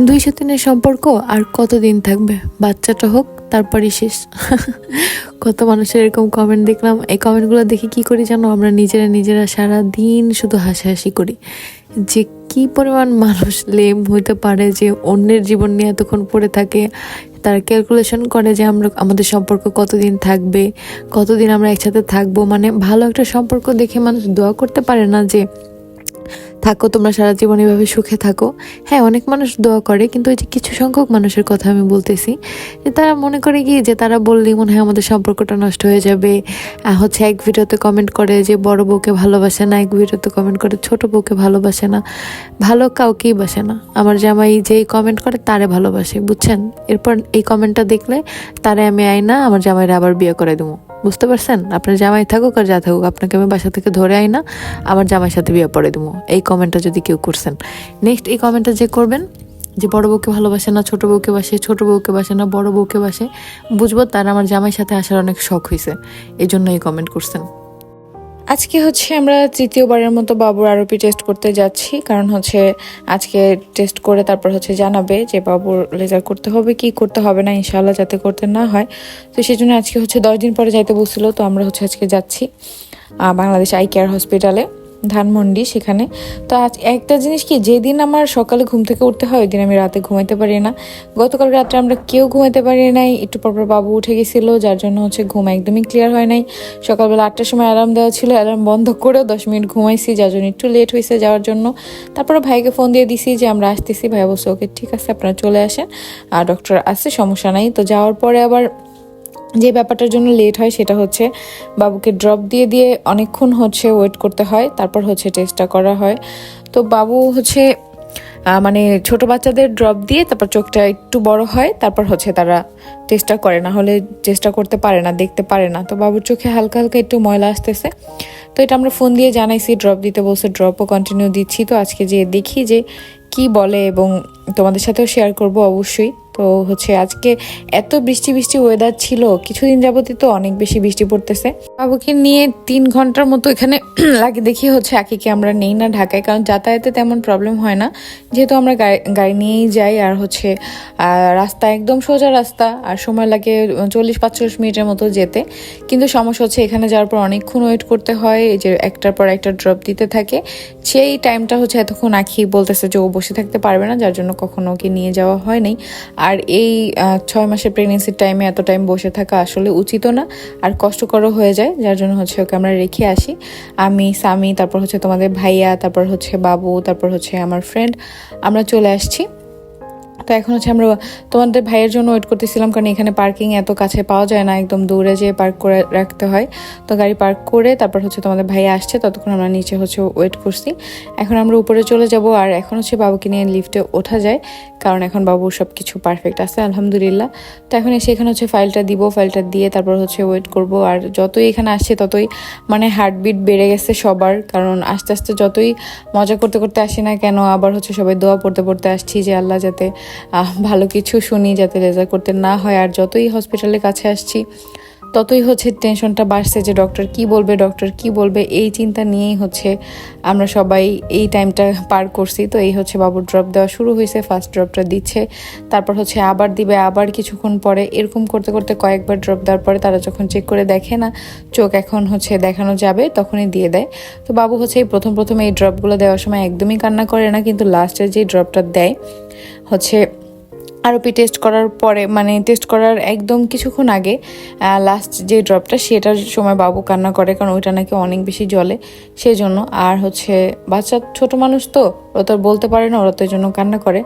দুইশো দিনের সম্পর্ক আর কতদিন থাকবে? বাচ্চাটা হোক, তারপরই শেষ। কত মানুষের এরকম কমেন্ট দেখলাম। এই কমেন্টগুলো দেখে কি করি জানো? আমরা নিজেরা নিজেরা সারা দিন শুধু হাসাহাসি করি। যে কি পরিমাণ মানুষ লেম হইতে পারে যে অন্যের জীবন নিয়ে এতক্ষণ পড়ে থাকে। তারা ক্যালকুলেশন করে যে আমরা আমাদের সম্পর্ক কতদিন থাকবে, কতদিন আমরা একসাথে থাকব। মানে ভালো একটা সম্পর্ক দেখে মানুষ দোয়া করতে পারে না যে থাকো, তোমরা সারা জীবন এভাবে সুখে থাকো। হ্যাঁ অনেক মানুষ দোয়া করে, কিন্তু ওই যে কিছু সংখ্যক মানুষের কথা আমি বলতেছি, যে তারা মনে করে কি, যে তারা বললেই মনে হয় আমাদের সম্পর্কটা নষ্ট হয়ে যাবে। হচ্ছে এক ভিডিওতে কমেন্ট করে যে বড় বউকে ভালোবাসে না, এক ভিডিওতে কমেন্ট করে ছোট বউকে ভালোবাসে না, ভালো কাউকেই বাসে না। আমার জামাই যেই কমেন্ট করে তারে ভালোবাসে, বুঝছেন? এরপর এই কমেন্টটা দেখলে তারে আমি আই না আমার জামাইরা আবার বিয়ে করে দেবো বুঝতে পারছেন? আপনার জামাই থাকুক আর যা থাকুক, আপনাকে আমি বাসা থেকে ধরে আই না, আমার জামাইয়ের সাথে বিয়ে পড়ে দেবো। এই কমেন্টটা যদি কেউ করছেন। নেক্সট এই কমেন্টটা যে করবেন, যে বড় বউকে ভালোবাসে না, ছোটো বউকে বাসে, ছোটো বউকে বাসে না, বড় বউকে বাসে, বুঝব তার আমার জামাইয়ের সাথে আসার অনেক শখ হয়েছে এই জন্য এই কমেন্ট করছেন। আজকে হচ্ছে আমরা তৃতীয়বারের মতো বাবুর আরোপি টেস্ট করতে যাচ্ছি। কারণ হচ্ছে আজকে টেস্ট করে তারপর হচ্ছে জানাবে যে বাবুর লেজার করতে হবে, কি করতে হবে না ইনশাল্লাহ যাতে করতে না হয়। তো সেই জন্য আজকে হচ্ছে দশ দিন পরে যাইতে বলছিল, তো আমরা হচ্ছে আজকে যাচ্ছি বাংলাদেশ আই কেয়ার হসপিটালে। ধানমন্ডি সেখানে। তো আজ একটা জিনিস কি, যেদিন আমার সকালে ঘুম থেকে উঠতে হয় ওই দিন আমি রাতে ঘুমাইতে পারি না। গতকাল রাত্রে আমরা কেউ ঘুমাইতে পারি নাই। একটু পরপর বাবু উঠে গেছিল, যার জন্য হচ্ছে ঘুম একদমই ক্লিয়ার হয় নাই। সকালবেলা আটটার সময় অ্যালার্ম দেওয়া ছিল অ্যালার্ম বন্ধ করেও দশ মিনিট ঘুমাইছি, যার জন্য একটু লেট হয়েছে যাওয়ার জন্য। তারপরে ভাইকে ফোন দিয়ে দিছি যে, আমরা আসতেছি। ভাই বলছে, ওকে, ঠিক আছে, আপনারা চলে আসেন। আর ডক্টর আছে, সমস্যা নাই। তো যাওয়ার পরে আবার যে ব্যাপারটার জন্য লেট হয় সেটা হচ্ছে বাবুকে ড্রপ দিয়ে দিয়ে অনেকক্ষণ হচ্ছে ওয়েট করতে হয়, তারপর হচ্ছে টেস্টটা করা হয়। তো বাবু হচ্ছে মানে ছোট বাচ্চাদের ড্রপ দিয়ে তারপর চোখটা একটু বড় হয়, তারপর হচ্ছে তারা টেস্টটা করে। না হলে চেষ্টা করতে পারে না, দেখতে পারে না। তো বাবুর চোখে হালকা হালকা একটু ময়লা আসতেছে। তো এটা আমরা ফোন দিয়ে জানাইছি ড্রপ দিতে বলছে ড্রপও কন্টিনিউ দিচ্ছি। তো আজকে যে দেখি যে কি বলে এবং তোমাদের সাথেও শেয়ার করব অবশ্যই। তো হচ্ছে আজকে এত বৃষ্টি বৃষ্টি ওয়েদার ছিল, কিছুদিন যাবতই তো অনেক বেশি বৃষ্টি পড়তেছে। বাবুকে নিয়ে তিন ঘণ্টার মতো এখানে লাগে দেখি হচ্ছে আকিকে আমরা নেই না ঢাকায়, কারণ যাতায়াতে তেমন প্রবলেম হয় না। যেহেতু আমরা গাড়ি- নিয়েই যাই আর হচ্ছে রাস্তা একদম সোজা রাস্তা, আর সময় লাগে চল্লিশ, পাঁচচল্লিশ মিনিটের মতো যেতে। কিন্তু সমস্যা হচ্ছে এখানে যাওয়ার পর অনেকক্ষণ ওয়েট করতে হয়, এই যে একটার পর একটা ড্রপ দিতে থাকে। সেই টাইমটা হচ্ছে এতক্ষণ আখি বলতেছে যে ও বসে থাকতে পারবে না, যার জন্য কখনো ওকে নিয়ে যাওয়া হয় নাই। আর এই ছয় মাসের প্রেগনেন্সির টাইমে এত টাইম বসে থাকা আসলে উচিত না, আর কষ্টকরও হয়ে যায়, যার জন্য হচ্ছে ওকে আমরা রেখে আসি। আমি স্বামী তারপর হচ্ছে তোমাদের ভাইয়া, তারপর হচ্ছে বাবু, তারপর হচ্ছে আমার ফ্রেন্ড আমরা চলে আসছি। তো এখন হচ্ছে আমরা তোমাদের ভাইয়ের জন্য ওয়েট করতেছিলাম কারণ এখানে পার্কিং এত কাছে পাওয়া যায় না, একদম দূরে যেয়ে পার্ক করে রাখতে হয়। তো গাড়ি পার্ক করে তারপর হচ্ছে তোমাদের ভাই আসছে, ততক্ষণ আমরা নিচে হচ্ছে ওয়েট করছি। এখন আমরা উপরে চলে যাব আর এখন হচ্ছে বাবুকে নিয়ে লিফটে ওঠা যায়, কারণ এখন বাবু সব কিছু পারফেক্ট আছে, আলহামদুলিল্লাহ। তো এখন এসে এখানে হচ্ছে ফাইলটা দিব ফাইলটা দিয়ে তারপর হচ্ছে ওয়েট করব আর যতই এখানে আসছে ততই মানে হার্টবিট বেড়ে গেছে সবার, কারণ আস্তে আস্তে যতই মজা করতে করতে আসি না কেন, আবার হচ্ছে সবাই দোয়া পড়তে পড়তে আসছি যে আল্লাহ যাতে ভালো কিছু শুনি যাতে রেজাল্ট করতে না হয়। আর যতই হসপিটালের কাছে আসছি, ততই হচ্ছে টেনশনটা বাড়ছে যে ডক্টর কি বলবে ডক্টর কি বলবে, এই চিন্তা নিয়েই হচ্ছে আমরা সবাই এই টাইমটা পার করছি। তো এই হচ্ছে বাবুর ড্রপ দেওয়া শুরু হয়েছে ফার্স্ট ড্রপটা দিচ্ছে। তারপর হচ্ছে আবার দিবে, আবার কিছুক্ষণ পরে। এরকম করতে করতে কয়েকবার ড্রপ দেওয়ার পরে তারা যখন চেক করে দেখে না, চোখ এখন হচ্ছে দেখানো যাবে, তখনই দিয়ে দেয়। তো বাবু হচ্ছে এই প্রথম প্রথম এই ড্রপগুলো দেওয়ার সময় একদমই কান্না করে না, কিন্তু লাস্টের যে ড্রপটা দেয় হচ্ছে আরোপি টেস্ট করার পরে মানে টেস্ট করার একদম কিছুক্ষণ আগে লাস্ট যে ড্রপটা সেটার সময় বাবু কান্না করে, কারণ ওইটা নাকি অনেক বেশি জলে সেই জন্য আর হচ্ছে বাচ্চা ছোট মানুষ তো, ওরা তো বলতে পারে না, ওরা তো জন্য কান্না করে।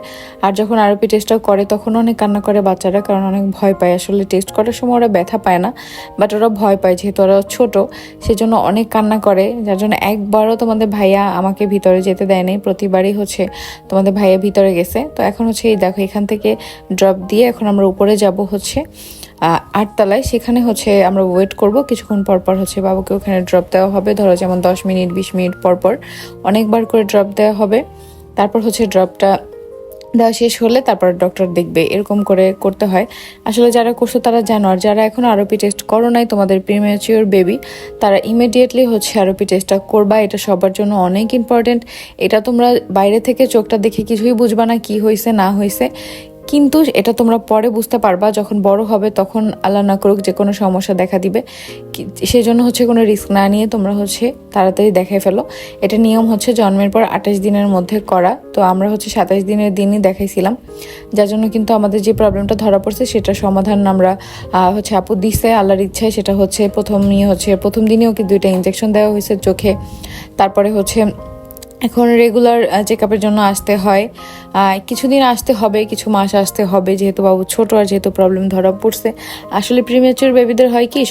আর যখন আরোপি টেস্টটা করে, তখন অনেক কান্না করে বাচ্চারা, কারণ অনেক ভয় পায়। আসলে টেস্ট করার সময় ওরা ব্যথা পায় না বাট ওরা ভয় পায়, যেহেতু ওরা ছোট, সেজন্য অনেক কান্না করে। যার জন্য একবারও তোমাদের ভাইয়া আমাকে ভিতরে যেতে দেয় প্রতিবারই হচ্ছে তোমাদের ভাইয়া ভিতরে গেছে। তো এখন হচ্ছে এই দেখো, এখান থেকে ড্রপ দিয়ে এখন আমরা উপরে যাব হচ্ছে আটতলায়। সেখানে হচ্ছে আমরা ওয়েট করব। কিছুক্ষণ পর পর হচ্ছে বাবুকে ওখানে ড্রপ দেওয়া হবে। ধরো যেমন দশ মিনিট, বিশ মিনিট পর পর অনেকবার করে ড্রপ দেওয়া হবে। তারপর হচ্ছে ড্রপটা দেওয়া শেষ হলে তারপর ডক্টর দেখবে। এরকম করে করতে হয়। আসলে যারা করছ তারা জানো, আর যারা এখন আরোপি টেস্ট করো নাই, তোমাদের প্রিমেচিওর বেবি তারা ইমিডিয়েটলি হচ্ছে আরোপি টেস্টটা করবা। এটা সবার জন্য অনেক ইম্পর্টেন্ট এটা তোমরা বাইরে থেকে চোখটা দেখে কিছুই বুঝবা না কি হয়েছে না হয়েছে কিন্তু এটা তোমরা পরে বুঝতে পারবা, যখন বড় হবে তখন আল্লাহ না করুক যে কোনো সমস্যা দেখা দিবে। সেই জন্য হচ্ছে কোনো রিস্ক না নিয়ে তোমরা হচ্ছে তাড়াতাড়ি দেখাই ফেলো। এটা নিয়ম হচ্ছে জন্মের পর আঠাশ দিনের মধ্যে করা। তো আমরা হচ্ছে সাতাশ দিনের দিনই দেখাইছিলাম। যার জন্য কিন্তু আমাদের যে প্রবলেমটা ধরা পড়ছে সেটা সমাধান আমরা হচ্ছে আপু দিছে আল্লাহর ইচ্ছায়। সেটা হচ্ছে প্রথম নিয়ে হচ্ছে প্রথম দিনে ওকে দুইটা ইঞ্জেকশন দেওয়া হয়েছে চোখে। তারপরে হচ্ছে এখন রেগুলার চেক আপের জন্য আসতে হয়। কিছুদিন আসতে হবে, কিছু মাস আসতে হবে, যেহেতু বাবু ছোট আর যেহেতু প্রবলেম ধরা পড়ছে। আসলে প্রিমেচুর বেবিদের হয় কি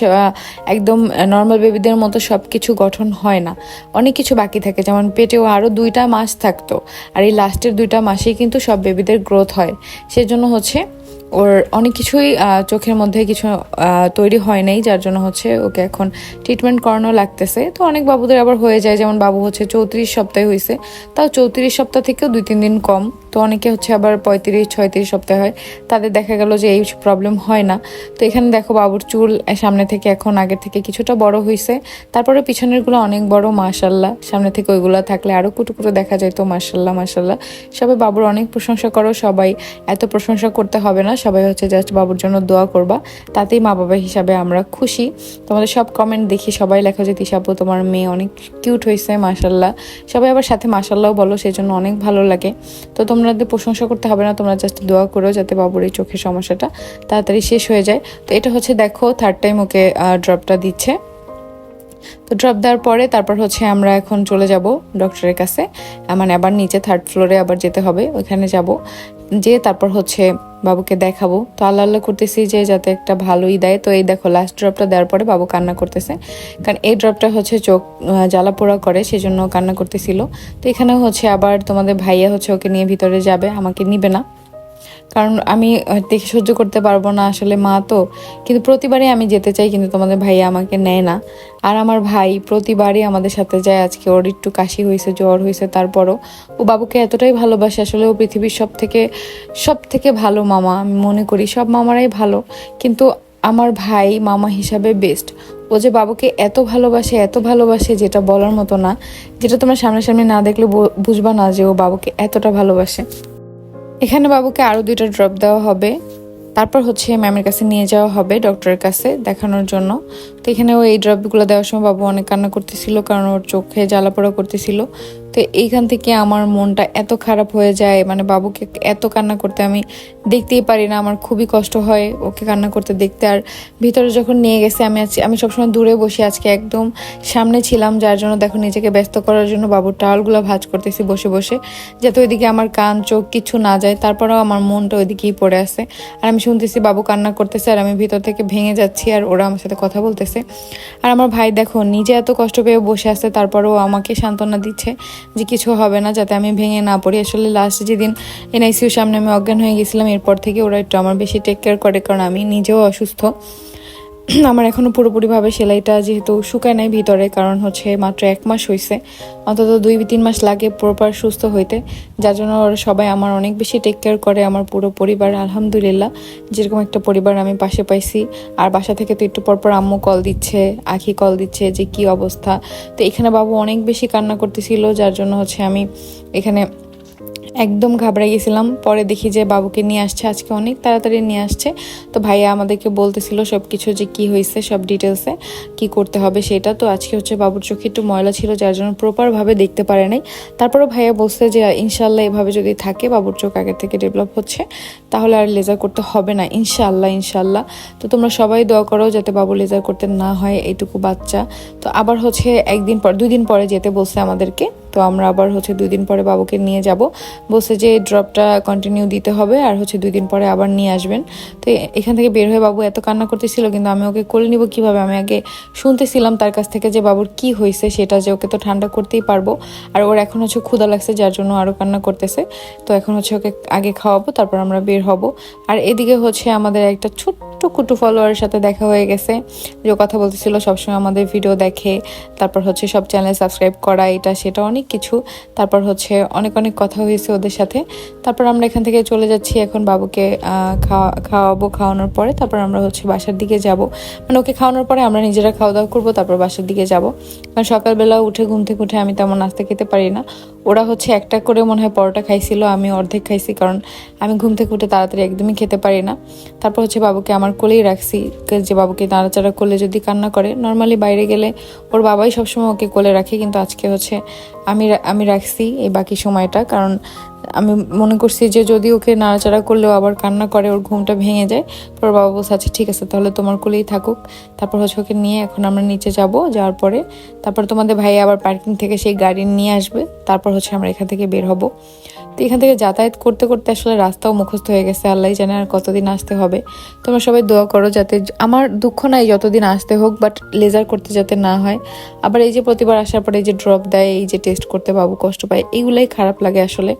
একদম নর্মাল বেবিদের মতো সব কিছু গঠন হয় না। অনেক কিছু বাকি থাকে, যেমন পেটেও আরও দুইটা মাস থাকতো। আর এই লাস্টের দুইটা মাসেই কিন্তু সব বেবিদের গ্রোথ হয়। সেজন্য হচ্ছে ওর অনেক কিছুই চোখের মধ্যে কিছু তৈরি হয় নাই, যার জন্য হচ্ছে ওকে এখন ট্রিটমেন্ট করানো লাগতেছে। তো অনেক বাবুদের আবার হয়ে যায়, যেমন বাবু হচ্ছে চৌত্রিশ সপ্তাহে হয়েছে তাও চৌত্রিশ সপ্তাহ থেকেও দুই তিন দিন কম। তো অনেকে হচ্ছে আবার পঁয়ত্রিশ, ছয়ত্রিশ সপ্তাহে হয়। তাদের দেখা গেল যে এই প্রবলেম হয় না। তো এখানে দেখো বাবুর চুল সামনে থেকে এখন আগের থেকে কিছুটা বড় হয়েছে তারপরে পিছনেরগুলো অনেক বড়, মাশাল্লাহ। সামনে থেকে ওইগুলো থাকলে আরও কুটু কুটু দেখা যায় তো মাশাল্লাহ মাশাল্লাহ। সবাই বাবুর অনেক প্রশংসা করো, সবাই এত প্রশংসা করতে হবে না। সবাই হচ্ছে জাস্ট বাবুর জন্য দোয়া করবা। তাতেই মা বাবা হিসাবে আমরা খুশি। তোমাদের সব কমেন্ট দেখি সবাই লেখো যে তিশাপু তোমার মেয়ে অনেক কিউট হয়েছে মাশাল্লাহ সবাই আবার সাথে মাশাল্লাহ বলো সেই জন্য অনেক ভালো লাগে। তো তোমাদের প্রশংসা করতে হবে না, তোমরা জাস্ট দোয়া করো যাতে বাবুর এই চোখের সমস্যাটা তাড়াতাড়ি শেষ হয়ে যায়। তো এটা হচ্ছে দেখো থার্ড টাইম ওকে ড্রপটা দিচ্ছে। তো ড্রপ দেওয়ার পরে তারপর হচ্ছে আমরা এখন চলে যাব ডক্টরের কাছে। মানে আবার নিচে থার্ড ফ্লোরে আবার যেতে হবে, ওইখানে যাব। যে তারপর হচ্ছে বাবুকে দেখাবো। তো আল্লাহ আল্লাহ করতেছি যে যাতে একটা ভালোই দেয়। তো এই দেখো লাস্ট ড্রপটা দেওয়ার পরে বাবু কান্না করতেছে। কারণ এই ড্রপটা হচ্ছে চোখ জ্বালা পোড়া করে, সেজন্য কান্না করতেছিল। তো এখানে হচ্ছে আবার তোমাদের ভাইয়া হচ্ছে ওকে নিয়ে ভিতরে যাবে, আমাকে নিবে না। কারণ আমি দেখে সহ্য করতে পারব না আসলে মা তো। কিন্তু প্রতিবারই আমি যেতে চাই, কিন্তু তোমাদের ভাইয়া আমাকে নেয় না। আর আমার ভাই প্রতিবারই আমাদের সাথে যায়। আজকে ওর একটু কাশি হয়েছে, জ্বর হয়েছে, তারপরও ও বাবুকে এতটাই ভালোবাসে। আসলে ও পৃথিবীর সব থেকে সব থেকে ভালো মামা। আমি মনে করি সব মামারাই ভালো। কিন্তু আমার ভাই মামা হিসাবে বেস্ট ও যে বাবুকে এত ভালোবাসে এত ভালোবাসে যেটা বলার মতো না। যেটা তোমরা সামনাসামনি না দেখলে বুঝবা না যে ও বাবুকে এতটা ভালোবাসে। এখানে বাবুকে আরও দুইটা ড্রপ দেওয়া হবে। তারপর হচ্ছে ম্যামের কাছে নিয়ে যাওয়া হবে ডক্টরের কাছে দেখানোর জন্য। তো এখানে ও এই ড্রপগুলো দেওয়ার সময় বাবু অনেক কান্না করতেছিল, কারণ ওর চোখে জ্বালা জ্বালাপোড়া করতেছিল। তো এইখান থেকে আমার মনটা এত খারাপ হয়ে যায় মানে বাবুকে এত কান্না করতে আমি দেখতেই পারি না, আমার খুবই কষ্ট হয় ওকে কান্না করতে দেখতে। আর ভিতরে যখন নিয়ে গেছে, আমি আজ আমি সবসময় দূরে বসে আজকে একদম সামনে ছিলাম, যার জন্য দেখো নিজেকে ব্যস্ত করার জন্য বাবুর টাওয়ালগুলো ভাঁজ করতেছি বসে বসে, যাতে ওইদিকে আমার কান, চোখ কিছু না যায়, তারপরেও আমার মনটা ওইদিকেই পড়ে আছে। আর আমি শুনতেছি বাবু কান্না করতেছে, আর আমি ভিতর থেকে ভেঙে যাচ্ছি, আর ওরা আমার সাথে কথা বলতেছে। আর আমার ভাই দেখো, নিজে এত কষ্ট পেয়ে বসে আছে, তারপরেও আমাকে সান্ত্বনা দিচ্ছে যে কিছু হবে না যাতে আমি ভেঙে না পড়ি। আসলে লাস্ট যেদিন এনআইসিউর সামনে আমি অজ্ঞান হয়ে গেছিলাম, এরপর থেকে ওরা একটু আমার বেশি টেক কেয়ার করে, কারণ আমি নিজেও অসুস্থ। আমার এখনও পুরোপুরিভাবে সেলাইটা যেহেতু শুকায় নাই ভিতরে, কারণ হচ্ছে মাত্র এক মাস হয়েছে অন্তত দুই তিন মাস লাগে প্রপার সুস্থ হইতে, যার জন্য সবাই আমার অনেক বেশি টেক কেয়ার করে, আমার পুরো পরিবার, আলহামদুলিল্লাহ। যেরকম একটা পরিবার আমি পাশে পাইছি, আর বাসা থেকে তো একটু পরপর আম্মু কল দিচ্ছে, আখি কল দিচ্ছে যে কি অবস্থা। তো এখানে বাবু অনেক বেশি কান্না করতেছিল, যার জন্য হচ্ছে আমি এখানে একদম ঘাবড়ে গেছিলাম। পরে দেখি যে বাবুকে নিয়ে আসছে, আজকে অনেক তাড়াতাড়ি নিয়ে আসছে। তো ভাইয়া আমাদেরকে বলতেছিল সব কিছু যে কি হয়েছে, সব ডিটেলসে কি করতে হবে সেটা। তো আজকে হচ্ছে বাবুর চোখে একটু ময়লা ছিল, যার জন্য প্রপারভাবে দেখতে পারে নাই। তারপরেও ভাইয়া বলছে যে ইনশাল্লাহ এভাবে যদি থাকে, বাবুর চোখ আগের থেকে ডেভেলপ হচ্ছে, তাহলে আর লেজার করতে হবে না। ইনশাল্লাহ ইনশাল্লাহ তো তোমরা সবাই দোয়া করো যাতে বাবু লেজার করতে না হয়, এইটুকু বাচ্চা। তো আবার হচ্ছে একদিন পর দুই দিন পরে যেতে বলছে আমাদেরকে। তো আমরা আবার হচ্ছে দুই দিন পরে বাবুকে নিয়ে যাব। বলছে যে ড্রপটা কন্টিনিউ দিতে হবে আর হচ্ছে দুই দিন পরে আবার নিয়ে আসবেন। তো এখান থেকে বের হয়ে বাবু এত কান্না করতেছিল, কিন্তু আমি ওকে কোলে নিব কীভাবে? আমি আগে শুনতেছিলাম তার কাছ থেকে যে বাবুর কি হয়েছে, সেটা যে ওকে তো ঠান্ডা করতেই পারব। আর ওর এখন হচ্ছে ক্ষুদা লাগছে, যার জন্য আরও কান্না করতেছে। তো এখন হচ্ছে ওকে আগে খাওয়াবো, তারপর আমরা বের হব। আর এদিকে হচ্ছে আমাদের একটা ছোট্ট টুকুটু ফলোয়ারের সাথে দেখা হয়ে গেছে, যে কথা বলতেছিল, সবসময় আমাদের ভিডিও দেখে। তারপর হচ্ছে সব চ্যানেল সাবস্ক্রাইব করা, এটা, সেটা অনেক কিছু। তারপর হচ্ছে অনেক অনেক কথা হয়েছে ওদের সাথে। তারপর আমরা এখান থেকে চলে যাচ্ছি এখন বাবুকে খাওয়া, খাওয়াবো খাওয়ানোর পরে। তারপর আমরা হচ্ছে বাসার দিকে যাব। মানে ওকে খাওয়ানোর পরে আমরা নিজেরা খাওয়া দাওয়া করব, তারপর বাসার দিকে যাব। কারণ সকালবেলা উঠে ঘুম থেকে উঠে আমি তেমন নাস্তা খেতে পারি না। ওরা হচ্ছে একটা করে মনে হয় পরোটা খাইছিল, আমি অর্ধেক খাইছি কারণ আমি ঘুম থেকে উঠে তাড়াতাড়ি একদমই খেতে পারি না। তারপর হচ্ছে বাবুকে আমার কোলেই রাখছি যে বাবুকে নাড়াচাড়া করলে যদি কান্না করে। নর্মালি বাইরে গেলে ওর বাবাই সবসময় ওকে কোলে রাখে, কিন্তু আজকে হচ্ছে আমি আমি রাখছি এই বাকি সময়টা কারণ আমি মনে করছি যে যদি ওকে নাড়াচাড়া করলেও আবার কান্না করে, ওর ঘুমটা ভেঙে যায় পর বাবা বলছে আচ্ছা ঠিক আছে, তাহলে তোমার কোলেই থাকুক। তারপর হচ্ছে ওকে নিয়ে এখন আমরা নিচে যাব, যাওয়ার পরে তারপর তোমাদের ভাই আবার পার্কিং থেকে সেই গাড়ি নিয়ে আসবে, তারপর হচ্ছে আমরা এখান থেকে বের হব। তো এখান থেকে যাতায়াত করতে করতে আসলে রাস্তাও মুখস্থ হয়ে গেছে, আল্লাহ জানে আর কতদিন আসতে হবে। তোমরা সবাই দোয়া করো যাতে আমার দুঃখ নাই যতদিন আসতে হোক বাট লেজার করতে যাতে না হয়। আবার এই যে প্রতিবার আসার পরে এই যে ড্রপ দেয়, এই যে টেস্ট করতে বাবু কষ্ট পায় এইগুলাই খারাপ লাগে আসলে।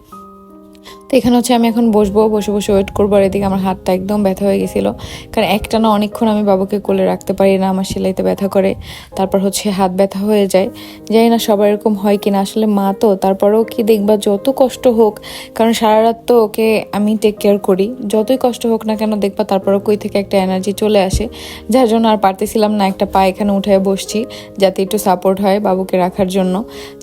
তো এখানে হচ্ছে আমি এখন বসবো, বসে বসে ওয়েট করব আর এদিকে আমার হাতটা একদম ব্যথা হয়ে গেছিল। কারণ একটানা অনেকক্ষণ আমি বাবুকে কোলে রাখতে পারি না, আমার সেলাইতে ব্যথা করে, তারপর হচ্ছে হাত ব্যথা হয়ে যায়। জানি না সবার এরকম হয় কিনা, আসলে মা তো, তারপরেও কি দেখবা যত কষ্ট হোক, কারণ সারা রাত তো ওকে আমি টেক কেয়ার করি। যতই কষ্ট হোক না কেন দেখবা তারপরও কই থেকে একটা এনার্জি চলে আসে। যার জন্য আর পারতেছিলাম না একটা পা এখানে উঠে বসছি, যাতে একটু সাপোর্ট হয় বাবুকে রাখার জন্য।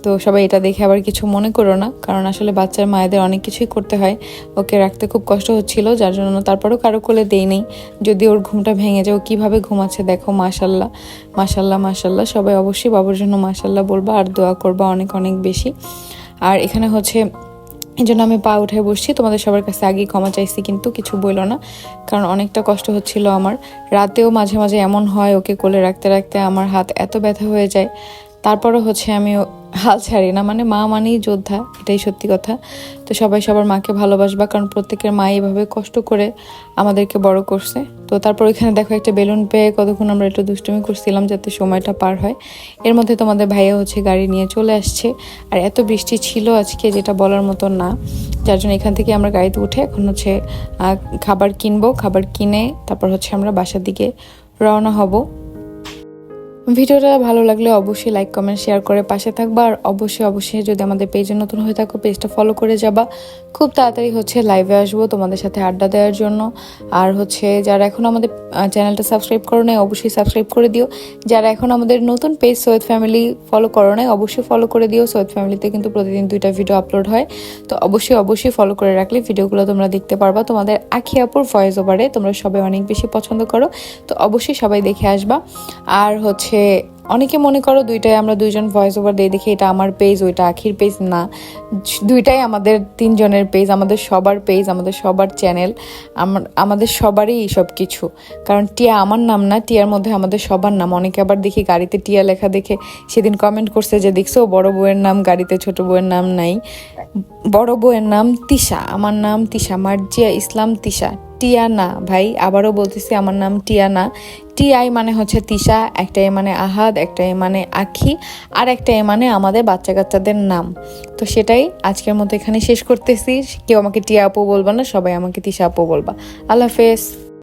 তো সবাই এটা দেখে আবার কিছু মনে করো না, কারণ আসলে বাচ্চার মায়েদের অনেক কিছুই করতে হয়। ওকে রাখতে খুব কষ্ট হচ্ছিল, যার জন্য তারপরেও কারও কোলে দেই নেই। যদি ওর ঘুমটা ভেঙে যায়, ও কীভাবে ঘুমাচ্ছে দেখো, মাশাল্লাহ মাশাল্লাহ মাশাল্লাহ। সবাই অবশ্যই বাবুর জন্য মাশাল্লাহ বলবা আর দোয়া করবা অনেক অনেক বেশি। আর এখানে হচ্ছে, এই জন্য আমি পা উঠে বসছি। তোমাদের সবার কাছে আগেই ক্ষমা চাইছি, কিন্তু কিছু বইলো না, কারণ অনেকটা কষ্ট হচ্ছিল আমার। রাতেও মাঝে মাঝে এমন হয় ওকে কোলে রাখতে রাখতে আমার হাত এত ব্যথা হয়ে যায়। তারপরও হচ্ছে আমি হাল ছাড়ি না। মানে মা মানেই যোদ্ধা, এটাই সত্যি কথা। তো সবাই সবার মাকে ভালোবাসবা, কারণ প্রত্যেকের মা এইভাবে কষ্ট করে আমাদেরকে বড় করছে। তো তারপর ওইখানে দেখো একটা বেলুন পেয়ে কতক্ষণ আমরা একটু দুষ্টুমি করছিলাম যাতে সময়টা পার হয়। এর মধ্যে তোমাদের ভাইয়া হচ্ছে গাড়ি নিয়ে চলে আসছে। আর এত বৃষ্টি ছিল আজকে যেটা বলার মতো না। যার জন্য এখান থেকে আমরা গাড়িতে উঠে এখন হচ্ছে খাবার কিনবো। খাবার কিনে তারপর হচ্ছে আমরা বাসার দিকে রওনা হব। ভিডিওটা ভালো লাগলে অবশ্যই লাইক কমেন্ট শেয়ার করে পাশে থাকবা। আর অবশ্যই অবশ্যই যদি আমাদের পেজে নতুন হয়ে থাকো পেজটা ফলো করে যাবা। খুব তাড়াতাড়ি হচ্ছে লাইভে আসব তোমাদের সাথে আড্ডা দেওয়ার জন্য। আর হচ্ছে যারা এখন আমাদের চ্যানেলটা সাবস্ক্রাইব করো নাই, অবশ্যই সাবস্ক্রাইব করে দিও। যারা এখন আমাদের নতুন পেজ সৈয়দ ফ্যামিলি ফলো করো নাই, অবশ্যই ফলো করে দিও। সৈয়দ ফ্যামিলিতে কিন্তু প্রতিদিন দুইটা ভিডিও আপলোড হয়। তো অবশ্যই অবশ্যই ফলো করে রাখলে ভিডিওগুলো তোমরা দেখতে পারবা। তোমাদের আখি আপুর ভয়েস ওভারে তোমরা সবাই অনেক বেশি পছন্দ করো। তো অবশ্যই সবাই দেখে আসবা। আর হচ্ছে অনেকে মনে করো দুইটাই আমরা দুইজন ভয়েস ওভার দিয়ে দেখি, এটা আমার পেজ ওইটা আখির পেজ না। দুইটাই আমাদের তিনজনের পেজ আমাদের সবার পেজ আমাদের সবার চ্যানেল আমাদের সবারই সব কিছু। কারণ টিয়া আমার নাম না, টিয়ার মধ্যে আমাদের সবার নাম। অনেকে আবার দেখি গাড়িতে টিয়া লেখা দেখে সেদিন কমেন্ট করছে যে, দেখছ, বড় বউয়ের নাম গাড়িতে, ছোট বউয়ের নাম নাই। বড় বউয়ের নাম তিশা, আমার নাম তিশা, মার্জিয়া ইসলাম তিশা। টিয়া না ভাই, আবারও বলতেছি আমার নাম টিয়ানা। টিয়াই মানে হচ্ছে তিশা একটা এ মানে আহাদ একটা এ মানে আখি, আর একটা এ মানে আমাদের বাচ্চা কাচ্চাদের নাম। তো সেটাই আজকের মতো এখানে শেষ করতেছি। কেউ আমাকে টিয়া আপু বলবা না, সবাই আমাকে তিশা আপু বলবা। আল্লাহ হাফেজ।